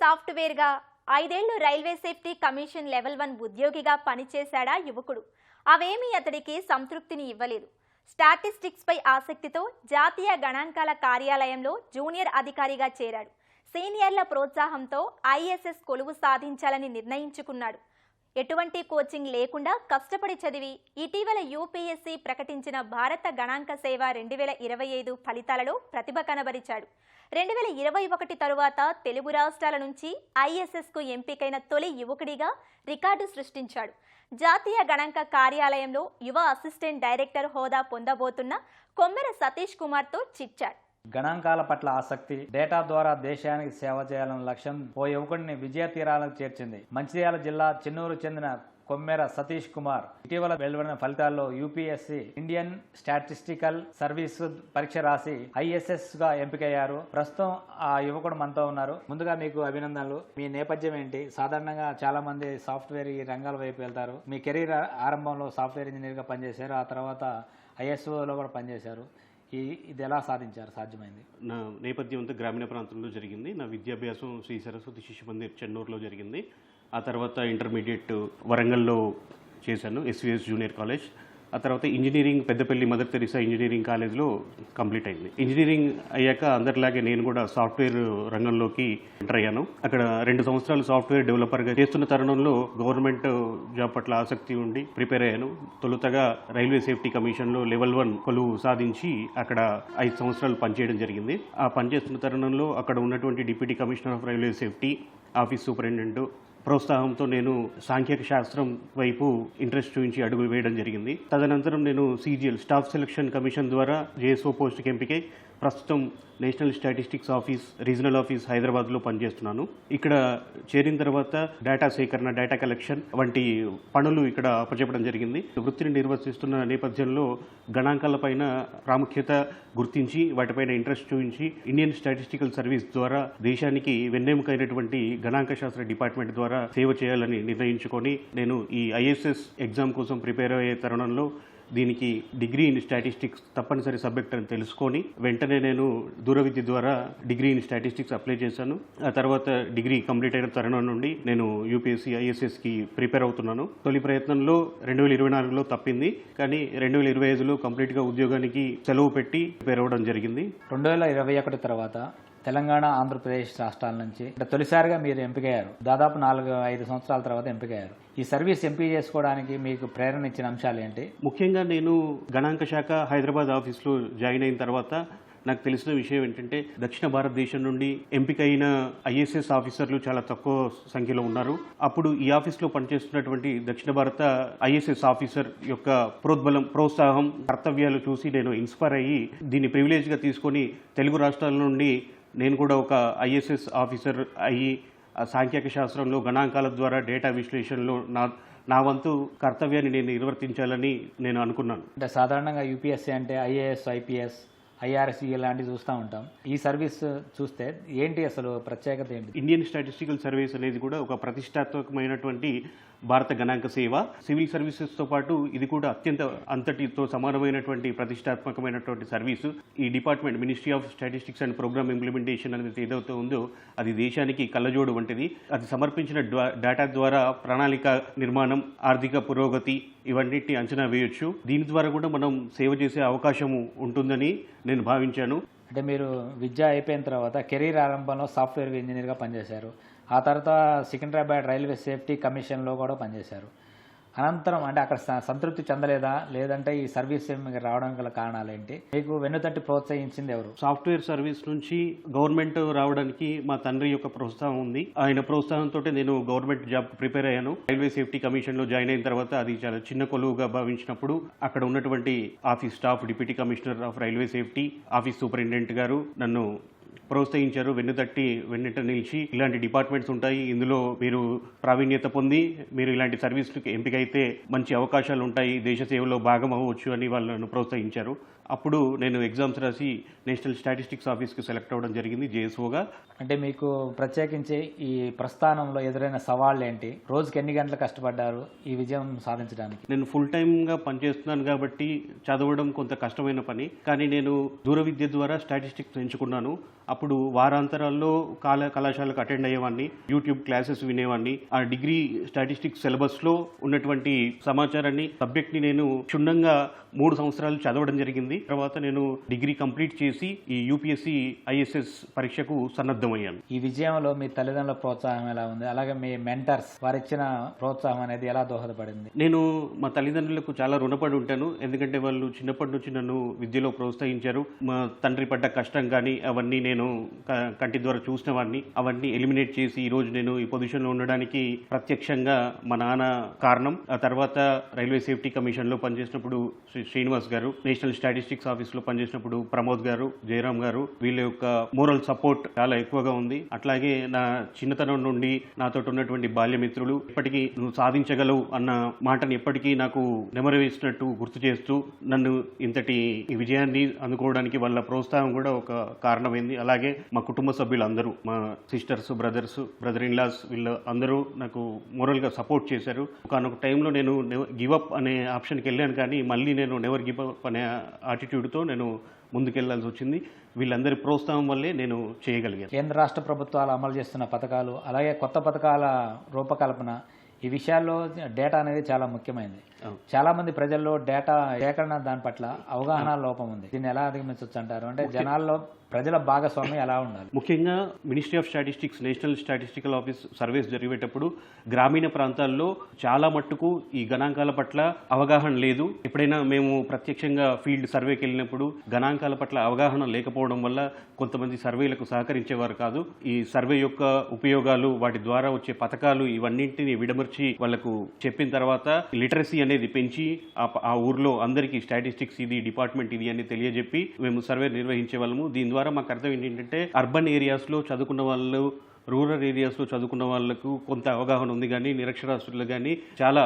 సాఫ్ట్వేర్గా ఐదేళ్ళు railway safety commission level one ఉద్యోగిగా పనిచేశాడా యువకుడు. అవేమీ అతడికి సంతృప్తిని ఇవ్వలేదు. స్టాటిస్టిక్స్ పై ఆసక్తితో జాతీయ గణాంకాల కార్యాలయంలో జూనియర్ అధికారిగా చేరాడు. సీనియర్ల ప్రోత్సాహంతో ఐఎస్ఎస్ కొలువు సాధించాలని నిర్ణయించుకున్నాడు. ఎటువంటి కోచింగ్ లేకుండా కష్టపడి చదివి ఇటీవల యూపీఎస్సీ ప్రకటించిన భారత గణాంక సేవ రెండు వేల ఇరవై ఐదు ఫలితాలలో ప్రతిభ కనబరిచాడు. రెండు వేల ఇరవై ఒకటి తరువాత తెలుగు రాష్ట్రాల నుంచి ఐఎస్ఎస్కు ఎంపికైన తొలి యువకుడిగా రికార్డు సృష్టించాడు. జాతీయ గణాంక కార్యాలయంలో యువ అసిస్టెంట్ డైరెక్టర్ హోదా పొందబోతున్న కొమ్మెర సతీష్ కుమార్తో చిచ్చాడు గణాంకాల పట్ల ఆసక్తి డేటా ద్వారా దేశానికి సేవ చేయాలన్న లక్ష్యం ఓ యువకుడిని విజయ తీరాలకు చేర్చింది. మంచిర్యాల జిల్లా చెన్నూరు చెందిన కొమ్మెర సతీష్ కుమార్ ఇటీవల వెలువడిన ఫలితాల్లో యూపీఎస్సీ ఇండియన్ స్టాటిస్టికల్ సర్వీస్ పరీక్ష రాసి ఐఎస్ఎస్గా ఎంపికయ్యారు. ప్రస్తుతం ఆ యువకుడు మనతో ఉన్నారు. ముందుగా మీకు అభినందనలు. మీ నేపథ్యం ఏంటి? సాధారణంగా చాలా మంది సాఫ్ట్వేర్ ఈ రంగాల వైపు వెళ్తారు. మీ కెరీర్ ఆరంభంలో సాఫ్ట్వేర్ ఇంజనీర్గా పనిచేశారు. ఆ తర్వాత ఐఎస్ఓలో కూడా పనిచేశారు. ఇది ఎలా సాధించారు? సాధ్యమైంది. నా నేపథ్యం అంతా గ్రామీణ ప్రాంతంలో జరిగింది. నా విద్యాభ్యాసం శ్రీ సరస్వతి శిశు మందిర్ చెన్నూరులో జరిగింది. ఆ తర్వాత ఇంటర్మీడియట్ వరంగల్లో చేశాను ఎస్విఎస్ జూనియర్ కాలేజ్ ఆ తర్వాత engineering Peddapalli Mother Teresa engineering కాలేజ్లో కంప్లీట్ అయింది. ఇంజనీరింగ్ అయ్యాక అందరిలాగే నేను కూడా సాఫ్ట్వేర్ రంగంలోకి ఎంటర్ అయ్యాను. అక్కడ రెండు సంవత్సరాలు సాఫ్ట్వేర్ డెవలపర్గా చేస్తున్న తరుణంలో గవర్నమెంట్ జాబ్ పట్ల ఆసక్తి ఉండి ప్రిపేర్ అయ్యాను. తొలుతగా రైల్వే సేఫ్టీ కమిషన్లో లెవెల్ వన్ కొలువు సాధించి అక్కడ ఐదు సంవత్సరాలు పనిచేయడం జరిగింది. ఆ పనిచేస్తున్న తరుణంలో అక్కడ ఉన్నటువంటి deputy commissioner of railway safety office superintendent ప్రోత్సాహంతో నేను సాంఖ్యక శాస్త్రం వైపు ఇంట్రెస్ట్ చూపించి అడుగు వేయడం జరిగింది. తదనంతరం నేను సీజీఎల్ స్టాఫ్ సెలక్షన్ కమిషన్ ద్వారా జేఎస్ఓ పోస్ట్కి ఎంపికై ప్రస్తుతం national statistics office regional office హైదరాబాద్లో పనిచేస్తున్నాను. ఇక్కడ చేరిన తర్వాత డేటా సేకరణ డేటా కలెక్షన్ వంటి పనులు ఇక్కడ అప్పచెప్పడం జరిగింది. వృత్తిని నిర్వర్తిస్తున్న నేపథ్యంలో గణాంకాలపైన ప్రాముఖ్యత గుర్తించి వాటిపైన ఇంట్రెస్ట్ చూపించి ఇండియన్ స్టాటిస్టికల్ సర్వీస్ ద్వారా దేశానికి వెన్నెముకైనటువంటి గణాంక శాస్త్ర డిపార్ట్మెంట్ ద్వారా సేవ చేయాలని నిర్ణయించుకొని నేను ఈ ఐఎస్ఎస్ ఎగ్జామ్ కోసం ప్రిపేర్ అయ్యే తరుణంలో దీనికి డిగ్రీ ఇన్ స్టాటిస్టిక్స్ తప్పనిసరి సబ్జెక్ట్ అని తెలుసుకొని వెంటనే నేను దూరవిద్య ద్వారా డిగ్రీ ఇన్ స్టాటిస్టిక్స్ అప్లై చేశాను. ఆ తర్వాత డిగ్రీ కంప్లీట్ అయిన తరుణం నుండి నేను యూపీఎస్సీ ఐఎస్ఎస్కి ప్రిపేర్ అవుతున్నాను. తొలి ప్రయత్నంలో రెండు వేల ఇరవై నాలుగులో తప్పింది. కానీ రెండు వేల ఇరవై ఐదులో కంప్లీట్గా ఉద్యోగానికి సెలవు పెట్టి ప్రిపేర్ అవ్వడం జరిగింది. రెండు వేల ఇరవై ఒకటి తర్వాత తెలంగాణ ఆంధ్రప్రదేశ్ రాష్ట్రాల నుంచి. అంటే తొలిసారిగా మీరు ఎంపికయ్యారు. దాదాపు నాలుగు ఐదు సంవత్సరాల తర్వాత ఎంపికయ్యారు. ఈ సర్వీస్ ఎంపిక చేసుకోవడానికి మీకు ప్రేరణ ఇచ్చిన అంశాలు ఏంటి? ముఖ్యంగా నేను గణాంక శాఖ హైదరాబాద్ ఆఫీస్లో జాయిన్ అయిన తర్వాత నాకు తెలిసిన విషయం ఏంటంటే దక్షిణ భారతదేశం నుండి ఎంపికైన ఐఎస్ఎస్ ఆఫీసర్లు చాలా తక్కువ సంఖ్యలో ఉన్నారు. అప్పుడు ఈ ఆఫీస్లో పనిచేస్తున్నటువంటి దక్షిణ భారత ఐఎస్ఎస్ ఆఫీసర్ యొక్క ప్రోద్బలం ప్రోత్సాహం కర్తవ్యాలు చూసి నేను ఇన్స్పైర్ అయ్యి దీన్ని ప్రివిలేజ్గా తీసుకొని తెలుగు రాష్ట్రాల నుండి నేను కూడా ఒక ఐఎస్ఎస్ ఆఫీసర్ అయ్యి సాంఖ్యక శాస్త్రంలో గణాంకాల ద్వారా డేటా విశ్లేషణలో నా నా వంతు కర్తవ్యాన్ని నేను నిర్వర్తించాలని నేను అనుకున్నాను. అంటే సాధారణంగా యూపీఎస్సీ అంటే ఐఏఎస్ ఐపీఎస్ ఐఆర్ఎస్ఈ లాంటివి చూస్తూ ఉంటాం. ఈ సర్వీస్ చూస్తే ఏంటి అసలు ప్రత్యేకత ఏంటి? ఇండియన్ స్టాటిస్టికల్ సర్వీస్ అనేది కూడా ఒక ప్రతిష్టాత్మకమైనటువంటి భారత గణాంక సేవ. సివిల్ సర్వీసెస్తో పాటు ఇది కూడా అత్యంత అంతటితో సమానమైనటువంటి ప్రతిష్టాత్మకమైనటువంటి సర్వీసు. ఈ department ministry of statistics and programme implementation అనేది ఏదైతే ఉందో అది దేశానికి కళ్ళజోడు వంటిది. అది సమర్పించిన డేటా ద్వారా ప్రణాళిక నిర్మాణం ఆర్థిక పురోగతి ఇవన్నిటిని అంచనా వేయొచ్చు. దీని ద్వారా కూడా మనం సేవ చేసే అవకాశం ఉంటుందని నేను భావించాను. అంటే మీరు విద్య అయిపోయిన తర్వాత కెరీర్ ఆరంభంలో సాఫ్ట్వేర్ ఇంజనీర్గా పనిచేశారు. ఆ తర్వాత సికింద్రాబాద్ రైల్వే సేఫ్టీ కమిషన్లో కూడా పనిచేశారు. అనంతరం అంటే అక్కడ సంతృప్తి చెందలేదా? లేదంటే ఈ సర్వీస్ మీకు గల కారణాలు ఏంటి మీకు వెన్నుతట్టి ప్రోత్సహించింది ఎవరు? సాఫ్ట్వేర్ సర్వీస్ నుంచి గవర్నమెంట్ రావడానికి మా తండ్రి యొక్క ప్రోత్సాహం ఉంది. ఆయన ప్రోత్సాహంతో నేను గవర్నమెంట్ జాబ్ ప్రిపేర్ అయ్యాను. రైల్వే సేఫ్టీ కమిషన్లో జాయిన్ అయిన తర్వాత అది చాలా చిన్న కొలువుగా భావించినప్పుడు అక్కడ ఉన్నటువంటి office staff deputy commissioner of railway safety office superintendent గారు నన్ను ప్రోత్సహించారు. వెన్నుతట్టి వెన్నుట నిలిచి ఇలాంటి డిపార్ట్మెంట్స్ ఉంటాయి. ఇందులో మీరు ప్రావీణ్యత పొంది మీరు ఇలాంటి సర్వీసులకు ఎంపికైతే మంచి అవకాశాలు ఉంటాయి దేశ సేవలో భాగం అవ్వచ్చు అని వాళ్ళను ప్రోత్సహించారు. అప్పుడు నేను ఎగ్జామ్స్ రాసి నేషనల్ స్టాటిస్టిక్స్ ఆఫీస్కి సెలెక్ట్ అవ్వడం జరిగింది జేఎస్ఓగా అంటే మీకు ప్రత్యేకించి ఈ ప్రస్థానంలో ఎదురైన సవాళ్ళు ఏంటి రోజుకి ఎన్ని గంటలు కష్టపడ్డారు ఈ విజయం సాధించడానికి? నేను ఫుల్ టైమ్గా పనిచేస్తున్నాను కాబట్టి చదవడం కొంత కష్టమైన పని. కానీ నేను దూర విద్య ద్వారా స్టాటిస్టిక్స్ ఎంచుకున్నాను. అప్పుడు వారాంతరాల్లో కాల కళాశాలకు అటెండ్ అయ్యేవాడిని యూట్యూబ్ క్లాసెస్ వినేవాడిని ఆ డిగ్రీ స్టాటిస్టిక్స్ సిలబస్లో ఉన్నటువంటి సమాచారాన్ని సబ్జెక్ట్ని నేను క్షుణ్ణంగా మూడు సంవత్సరాలు చదవడం జరిగింది. తర్వాత నేను డిగ్రీ కంప్లీట్ చేసి ఈ యూపీఎస్సి ఐఎస్ఎస్ పరీక్షకు సన్నద్ధమయ్యాను. ఈ విజయంలో మీ తల్లిదండ్రుల ప్రోత్సాహం ఎలా ఉంది? అలాగే మీ మెంటర్స్ వారిచ్చిన ప్రోత్సాహం అనేది ఎలా దోహదపడింది? నేను మా తల్లిదండ్రులకు చాలా రుణపడి ఉంటాను. ఎందుకంటే వాళ్ళు చిన్నప్పటి నుంచి నన్ను విద్యలో ప్రోత్సహించారు. మా తండ్రి పడ్డ కష్టం కానీ అవన్నీ నేను కంటి ద్వారా చూసిన వాడిని అవన్నీ ఎలిమినేట్ చేసి ఈ రోజు నేను ఈ పొజిషన్లో ఉండడానికి ప్రత్యక్షంగా మా నాన్న కారణం. ఆ తర్వాత రైల్వే సేఫ్టీ కమిషన్లో పనిచేసినప్పుడు శ్రీ శ్రీనివాస్ గారు నేషనల్ డిస్ట్రిక్ట్స్ ఆఫీస్లో పనిచేసినప్పుడు ప్రమోద్ గారు జయరామ్ గారు వీళ్ళ యొక్క మోరల్ సపోర్ట్ చాలా ఎక్కువగా ఉంది. అట్లాగే నా చిన్నతనం నుండి నాతో ఉన్నటువంటి బాల్యమిత్రులు ఇప్పటికీ నువ్వు సాధించగలవు అన్న మాటని ఎప్పటికీ నాకు నెమరవేసినట్టు గుర్తు చేస్తూ నన్ను ఇంతటి ఈ విజయాన్ని అందుకోవడానికి వాళ్ళ ప్రోత్సాహం కూడా ఒక కారణమైంది. అలాగే మా కుటుంబ సభ్యులు అందరూ మా sisters brothers brother in laws వీళ్ళు అందరూ నాకు మోరల్గా సపోర్ట్ చేశారు. ఒకనొక టైంలో నేను గివప్ అనే ఆప్షన్కి వెళ్ళాను కానీ మళ్ళీ నేను నెవర్ గివప్ అనే ఆటిట్యూడ్తో నేను ముందుకెళ్ళాల్సి వచ్చింది. వీళ్ళందరి ప్రోత్సాహం వల్లే నేను చేయగలిగాను. కేంద్ర రాష్ట్ర ప్రభుత్వాలు అమలు చేస్తున్న పథకాలు అలాగే కొత్త పథకాల రూపకల్పన ఈ విషయాల్లో డేటా అనేది చాలా ముఖ్యమైనది. చాలా మంది ప్రజల్లో డేటా సేకరణ దాని పట్ల అవగాహన లోపం ఉంది. దీన్ని ఎలా అధిగమించవచ్చు అంటారు? అంటే జనాల్లో ప్రజల భాగస్వామ్యం ఎలా ఉండాలి? ముఖ్యంగా ministry of statistics national statistical office surveys జరిగేటప్పుడు గ్రామీణ ప్రాంతాల్లో చాలా మట్టుకు ఈ గణాంకాల పట్ల అవగాహన లేదు. ఎప్పుడైనా మేము ప్రత్యక్షంగా ఫీల్డ్ సర్వేకి వెళ్ళినప్పుడు గణాంకాల పట్ల అవగాహన లేకపోవడం వల్ల కొంతమంది సర్వేలకు సహకరించేవారు కాదు. ఈ సర్వే యొక్క ఉపయోగాలు వాటి ద్వారా వచ్చే పథకాలు ఇవన్నింటినీ విడమర్చి వాళ్ళకు చెప్పిన తర్వాత లిటరసీ అనేది పెంచి ఆ ఊర్లో అందరికీ స్టాటిస్టిక్స్ ఇది డిపార్ట్మెంట్ ఇది అని తెలియజెప్పి మేము సర్వే నిర్వహించే వాళ్ళము. దీని ద్వారా మాకు అర్థం ఏంటంటే అర్బన్ ఏరియాస్లో చదువుకున్న వాళ్ళు రూరల్ ఏరియాస్లో చదువుకున్న వాళ్ళకు కొంత అవగాహన ఉంది కానీ నిరక్షరాస్యులు కానీ చాలా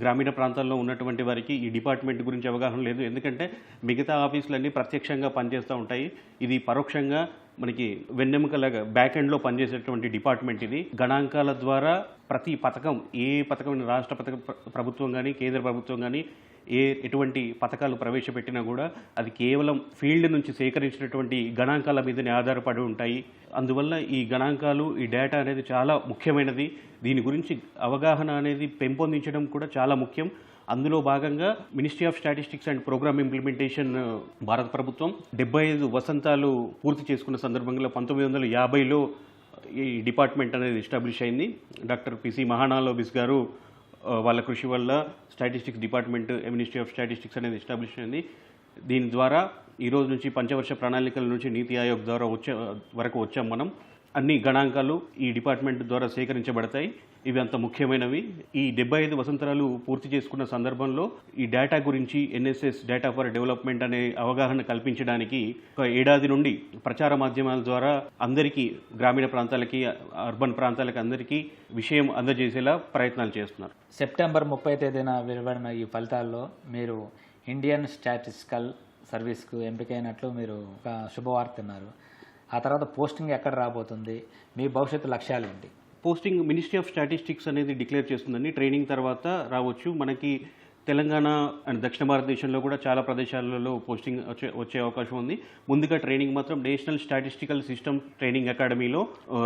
గ్రామీణ ప్రాంతాల్లో ఉన్నటువంటి వారికి ఈ డిపార్ట్మెంట్ గురించి అవగాహన లేదు. ఎందుకంటే మిగతా ఆఫీసులన్నీ ప్రత్యక్షంగా పనిచేస్తూ ఉంటాయి. ఇది పరోక్షంగా మనకి వెన్నెముకలాగా బ్యాక్ ఎండ్లో పనిచేసేటువంటి డిపార్ట్మెంట్ ఇది. గణాంకాల ద్వారా ప్రతి పథకం ఏ పథకం రాష్ట్ర పథకం ప్రభుత్వం కానీ కేంద్ర ప్రభుత్వం కానీ ఏ ఎటువంటి పథకాలు ప్రవేశపెట్టినా కూడా అది కేవలం ఫీల్డ్ నుంచి సేకరించినటువంటి గణాంకాల మీదనే ఆధారపడి ఉంటాయి. అందువల్ల ఈ గణాంకాలు ఈ డేటా అనేది చాలా ముఖ్యమైనది. దీని గురించి అవగాహన అనేది పెంపొందించడం కూడా చాలా ముఖ్యం. అందులో భాగంగా ministry of statistics and programme implementation భారత ప్రభుత్వం డెబ్బై ఐదు వసంతాలు పూర్తి చేసుకున్న సందర్భంగా పంతొమ్మిది వందల యాభైలో uh, ఈ డిపార్ట్మెంట్ అనేది ఎస్టాబ్లిష్ అయింది. డాక్టర్ పిసి మహానాలోబిస్ గారు uh, వాళ్ళ కృషి వల్ల statistics department ministry of statistics అనేది ఎస్టాబ్లిష్ అయింది. దీని ద్వారా ఈ రోజు నుంచి పంచవర్ష ప్రణాళికల నుంచి నీతి ఆయోగ్ ద్వారా వచ్చే uh, వరకు వచ్చాం మనం. అన్ని గణాంకాలు ఈ డిపార్ట్మెంట్ ద్వారా సేకరించబడతాయి. ఇవి అంత ముఖ్యమైనవి. ఈ డెబ్బై ఐదు వసంతరాలు పూర్తి చేసుకున్న సందర్భంలో ఈ డేటా గురించి ఎన్ఎస్ఎస్ డేటా ఫర్ డెవలప్మెంట్ అనే అవగాహన కల్పించడానికి ఒక ఏడాది నుండి ప్రచార మాధ్యమాల ద్వారా అందరికీ గ్రామీణ ప్రాంతాలకి అర్బన్ ప్రాంతాలకి అందరికీ విషయం అందజేసేలా ప్రయత్నాలు చేస్తున్నారు. సెప్టెంబర్ ముప్పై తేదీన వెలువడిన ఈ ఫలితాల్లో మీరు ఇండియన్ స్టాటిస్టికల్ సర్వీస్కు ఎంపికైనట్లు మీరు ఒక శుభవార్త ఉన్నారు ఆ తర్వాత పోస్టింగ్ ఎక్కడ రాబోతుంది? మీ భవిష్యత్తు లక్ష్యాలు ఏంటి? పోస్టింగ్ మినిస్ట్రీ ఆఫ్ స్టాటిస్టిక్స్ అనేది డిక్లేర్ చేస్తుందండి. ట్రైనింగ్ తర్వాత రావచ్చు. మనకి తెలంగాణ అండ్ దక్షిణ భారతదేశంలో కూడా చాలా ప్రదేశాలలో పోస్టింగ్ వచ్చే వచ్చే అవకాశం ఉంది. ముందుగా ట్రైనింగ్ మాత్రం నేషనల్ స్టాటిస్టికల్ సిస్టమ్ ట్రైనింగ్ అకాడమీలో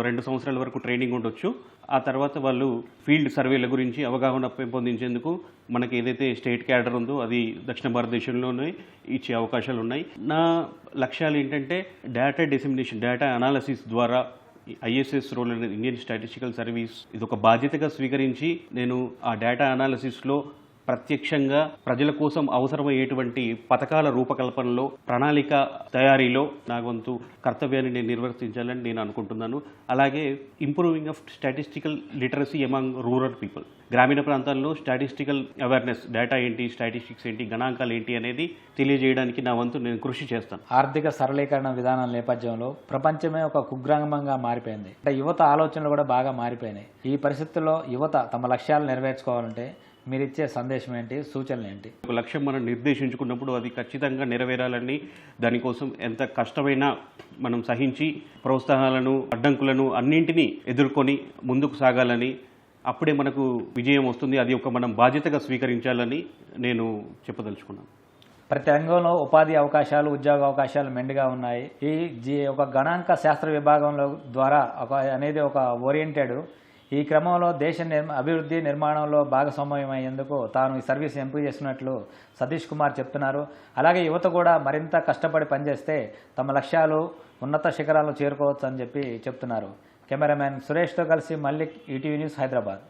రెండు సంవత్సరాల వరకు ట్రైనింగ్ ఉండొచ్చు. ఆ తర్వాత వాళ్ళు ఫీల్డ్ సర్వేల గురించి అవగాహన పెంపొందించేందుకు మనకి ఏదైతే స్టేట్ క్యాడర్ ఉందో అది దక్షిణ భారతదేశంలోనే ఇచ్చే అవకాశాలు ఉన్నాయి. నా లక్ష్యాలు ఏంటంటే డేటా డిసిమినేషన్ డేటా అనాలసిస్ ద్వారా ఐఎస్ఎస్ రోల్ అనేది ఇండియన్ స్టాటిస్టికల్ సర్వీస్ ఇది ఒక బాధ్యతగా స్వీకరించి నేను ఆ డేటా అనాలిసిస్లో ప్రత్యక్షంగా ప్రజల కోసం అవసరమయ్యేటువంటి పథకాల రూపకల్పనలో ప్రణాళిక తయారీలో నా వంతు కర్తవ్యాన్ని నేను నిర్వర్తించాలని నేను అనుకుంటున్నాను. అలాగే improving of statistical literacy among rural people గ్రామీణ ప్రాంతాల్లో స్టాటిస్టికల్ అవేర్నెస్ డేటా ఏంటి స్టాటిస్టిక్స్ ఏంటి గణాంకాలు ఏంటి అనేది తెలియజేయడానికి నా వంతు నేను కృషి చేస్తాను. ఆర్థిక సరళీకరణ విధానం నేపథ్యంలో ప్రపంచమే ఒక కుగ్రామంగా మారిపోయింది. అంటే యువత ఆలోచనలు కూడా బాగా మారిపోయినాయి. ఈ పరిస్థితుల్లో యువత తమ లక్ష్యాలు నెరవేర్చుకోవాలంటే మీరు ఇచ్చే సందేశం ఏంటి? సూచనలు ఏంటి? ఒక లక్ష్యం మనం నిర్దేశించుకున్నప్పుడు అది ఖచ్చితంగా నెరవేరాలని దానికోసం ఎంత కష్టమైనా మనం సహించి ప్రోత్సాహాలను అడ్డంకులను అన్నింటినీ ఎదుర్కొని ముందుకు సాగాలని అప్పుడే మనకు విజయం వస్తుంది. అది ఒక మనం బాధ్యతగా స్వీకరించాలని నేను చెప్పదలుచుకున్నాను. ప్రతి రంగంలో ఉపాధి అవకాశాలు ఉద్యోగ అవకాశాలు మెండుగా ఉన్నాయి. ఈ జీ ఒక గణాంక శాస్త్ర విభాగంలో ద్వారా ఒక అనేది ఒక ఓరియంటెడ్ ఈ క్రమంలో దేశ నిర్మా అభివృద్ధి నిర్మాణంలో భాగస్వామ్యమయ్యేందుకు తాను ఈ సర్వీస్ ఎంపిక చేస్తున్నట్లు సతీష్ కుమార్ చెప్తున్నారు. అలాగే యువత కూడా మరింత కష్టపడి పనిచేస్తే తమ లక్ష్యాలు ఉన్నత శిఖరాలను చేరుకోవచ్చు అని చెప్పి చెప్తున్నారు. కెమెరామెన్ సురేష్తో కలిసి మల్లిక్ ఈటీవీ న్యూస్ హైదరాబాద్.